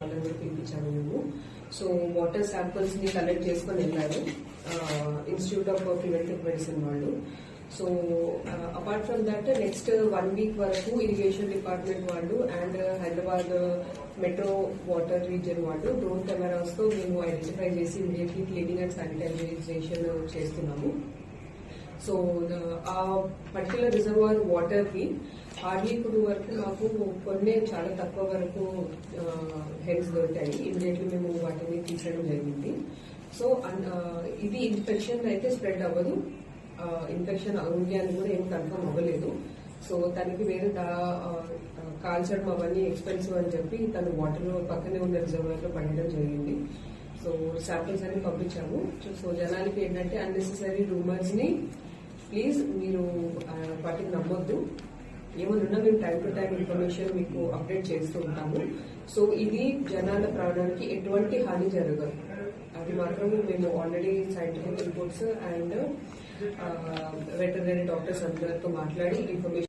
వాళ్ళని కూడా మేము. సో వాటర్ శాంపుల్స్ని కలెక్ట్ చేసుకొని వెళ్ళారు. ఇన్స్టిట్యూట్ ఆఫ్ ప్రివెంటివ్ మెడిసిన్ వాళ్ళు. So apart from that next one week వరకు ఇరిగేషన్ డిపార్ట్మెంట్ వాళ్ళు and Hyderabad metro water region వాళ్ళు డ్రోన్ కెమెరాస్తో మేము ఐడెంటిఫై చేసి ఇమీడియట్లీ క్లీనింగ్ అండ్ శానిటైజేషన్ చేస్తున్నాము. సో ఆ పర్టికులర్ రిజర్వాయర్ వాటర్కి హార్డ్లీ ఇప్పుడు వరకు మాకు కొన్ని చాలా తక్కువ వరకు హెల్త్ దొరికాయి. ఇమీడియట్లీ మేము వాటిని తీసేయడం జరిగింది. సో ఇది ఇన్ఫెక్షన్ అయితే స్ప్రెడ్ అవ్వదు. ఇన్ఫెక్షన్ ఉంది అని కూడా ఏం కన్ఫర్మ్ అవ్వలేదు. సో తనకి వేరే దా కాల్చడం అవన్నీ ఎక్స్పెన్సివ్ అని చెప్పి తను వాటర్ పక్కనే ఉన్న రిజర్వాయర్లో పడడం జరిగింది. సో శాంపిల్స్ అన్ని పంపించాము. సో జనాలకి ఏంటంటే అన్నెసెసరీ రూమర్స్ని ప్లీజ్ మీరు వాటిని నమ్మొద్దు. ఏమన్నా మేము టైం టు టైం ఇన్ఫర్మేషన్ మీకు అప్డేట్ చేస్తూ ఉంటాము. సో ఇది జనాల ప్రాణానికి ఎటువంటి హాని జరగదు. అది మాత్రం మేము already scientific reports and veterinary doctors అందరితో మాట్లాడి ఇన్ఫర్మేషన్